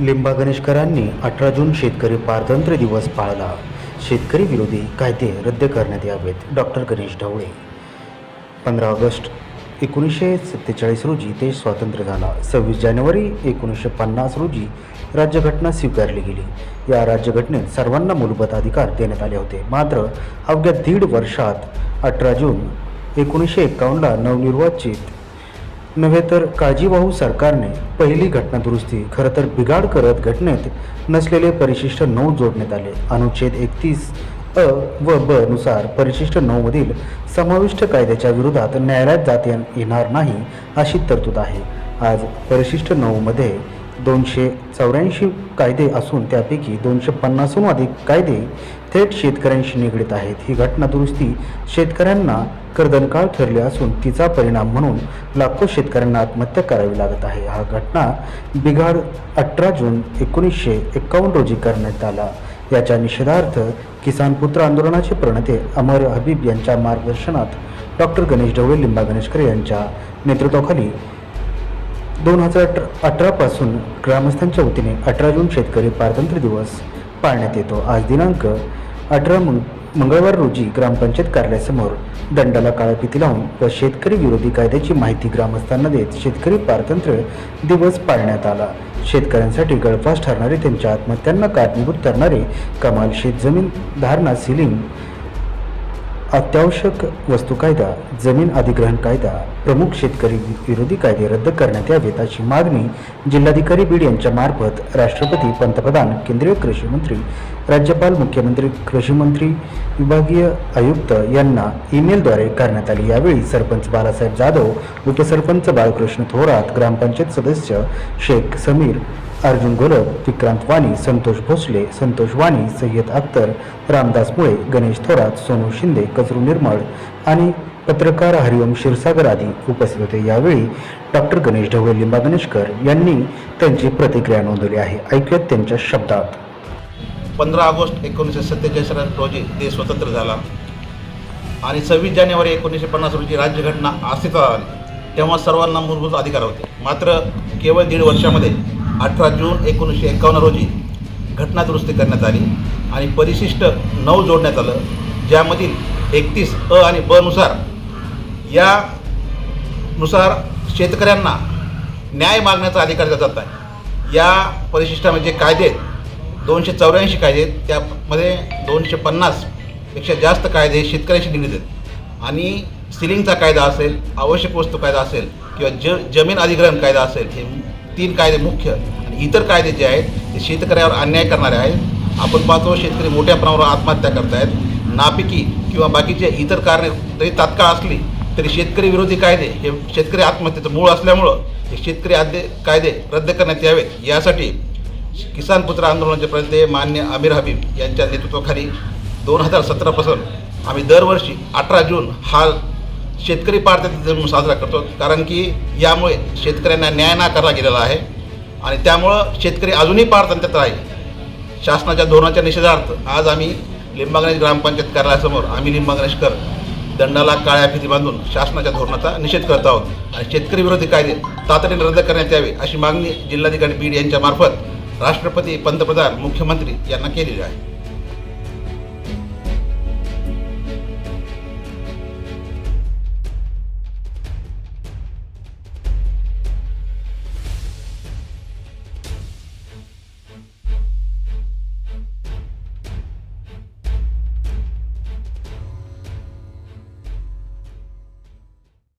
लिंबा गणेशकरांनी अठरा जून शेतकरी पारतंत्र्य दिवस पाळला. शेतकरी विरोधी कायदे रद्द करण्यात यावेत. डॉक्टर गणेश ढवळे. पंधरा ऑगस्ट एकोणीसशे सत्तेचाळीस रोजी देश स्वातंत्र्य झाला. सव्वीस जानेवारी एकोणीसशे पन्नास रोजी राज्यघटना स्वीकारली गेली. या राज्यघटनेत सर्वांना मूलभूत अधिकार देण्यात आले होते. मात्र अवघ्या दीड वर्षात अठरा जून एकोणीसशे एकावन्नला नवनिर्वाचित नव्हे तर काळजीवाहू सरकारने पहिली घटना दुरुस्ती खरं तर बिघाड करत घटनेत नसलेले परिशिष्ट नऊ जोडण्यात आले. अनुच्छेद एकतीस अ व ब नुसार परिशिष्ट नऊमधील समाविष्ट कायद्याच्या विरोधात न्यायालयात जात ये- येणार नाही अशी तरतूद आहे. आज परिशिष्ट नऊमध्ये दोनशे चौऱ्याऐंशी कायदे असून त्यापैकी दोनशे पन्नासहून अधिक कायदे थेट शेतकऱ्यांशी निगडीत आहेत. ही घटना दुरुस्ती शेतकऱ्यांना कर्दनकाळ ठरली असून तिचा परिणाम म्हणून लाखो शेतकऱ्यांना आत्महत्या करावी लागत आहे. हा घटना बिघाड अठरा जून एकोणीसशे एकावन्न रोजी करण्यात आला. याच्या निषेधार्थ किसान पुत्र आंदोलनाचे प्रणेते अमर हबीब यांच्या मार्गदर्शनात डॉक्टर गणेश ढवळे लिंबा गणेशकर यांच्या नेतृत्वाखाली दोन हजार अठरा अठरापासून ग्रामस्थांच्या वतीने अठरा जून शेतकरी पारतंत्र्य दिवस पाळण्यात येतो. आज दिनांक अठरा मंग मंगळवार रोजी ग्रामपंचायत कार्यालयासमोर दंडाला काळाफिती लावून व शेतकरी विरोधी कायद्याची माहिती ग्रामस्थांना देत शेतकरी पारतंत्र्य दिवस पाळण्यात आला. शेतकऱ्यांसाठी गळफास ठरणारे त्यांच्या आत्महत्यांना कारणीभूत ठरणारे कमाल शेतजमीन धारणा सिलिंग अत्यावश्यक वस्तू कायदा जमीन अधिग्रहण कायदा प्रमुख शेतकरी विरोधी कायदे रद्द करण्यात यावेत अशी मागणी जिल्हाधिकारी बीड यांच्या मार्फत राष्ट्रपती पंतप्रधान केंद्रीय कृषी मंत्री राज्यपाल मुख्यमंत्री कृषी मंत्री विभागीय आयुक्त यांना ईमेलद्वारे करण्यात आली. यावेळी सरपंच बालासाहेब जाधव उपसरपंच बाळकृष्ण थोरात ग्रामपंचायत सदस्य शेख समीर अर्जुन गोलब विक्रांत वाणी संतोष भोसले संतोष वाणी सय्यद अख्तर रामदास मुळे गणेश थोरात सोनू शिंदे कचरू निर्मळ आणि पत्रकार हरिओम क्षीरसागर आदी उपस्थित होते. यावेळी डॉक्टर गणेश ढवळे लिंबा गणेशकर यांनी त्यांची प्रतिक्रिया नोंदवली आहे. ऐकूयात त्यांच्या शब्दात. पंधरा ऑगस्ट एकोणीसशे सत्तेचाळीस रोजी देश स्वतंत्र झाला. आणि सव्वीस जानेवारी एकोणीसशे पन्नास रोजी राज्यघटना अस्तित्वात आली. तेव्हा सर्वांना मूलभूत अधिकार होते. मात्र केवळ दीड वर्षामध्ये अठरा जून एकोणीसशे एकावन्न रोजी घटना दुरुस्ती करण्यात आली आणि परिशिष्ट नऊ जोडण्यात आलं ज्यामधील एकतीस अ आणि ब नुसार यानुसार शेतकऱ्यांना न्याय मागण्याचा अधिकार दिला जात आहे. या परिशिष्टामध्ये जे कायदे आहेत. दोनशे चौऱ्याऐंशी कायदे आहेत. त्यामध्ये दोनशे पन्नासपेक्षा जास्त कायदे शेतकऱ्यांशी निगडीत आहेत. आणि सिलिंगचा कायदा असेल आवश्यक वस्तू कायदा असेल किंवा ज जमीन अधिग्रहण कायदा असेल हे तीन कायदे मुख्य आणि इतर कायदे जे आहेत ते शेतकऱ्यावर अन्याय करणारे आहेत. आपण पाहतो शेतकरी मोठ्या प्रमाणावर आत्महत्या करतायत. नापिकी किंवा बाकीचे इतर कारणे जरी तात्काळ असली तरी शेतकरी विरोधी कायदे हे शेतकरी आत्महत्येचं मूळ असल्यामुळं हे शेतकरी आद्य कायदे रद्द करण्यात यावेत. यासाठी किसान पुत्र आंदोलनाचे प्रयत्न मान्य आमिर हबीब यांच्या नेतृत्वाखाली दोन हजार सतरापासून आम्ही दरवर्षी अठरा जून हा शेतकरी पारत्याचा दिन म्हणून साजरा करतो. कारण की यामुळे शेतकऱ्यांना न्याय नाकारला गेलेला आहे. आणि त्यामुळं शेतकरी अजूनही पारतंत्र्यात आहे शासनाच्या धोरणाच्या निषेधार्थ आज आम्ही लिंबागणेश ग्रामपंचायत कार्यालयासमोर आम्ही लिंबागणेशकर दंडाला काळ्या फिती बांधून शासनाच्या धोरणाचा निषेध करत आहोत. आणि शेतकरी विरोधी कायदे तातडीने रद्द करण्यात यावे अशी मागणी जिल्हाधिकारी बीड यांच्यामार्फत राष्ट्रपती पंतप्रधान मुख्यमंत्री यांना केलेली आहे.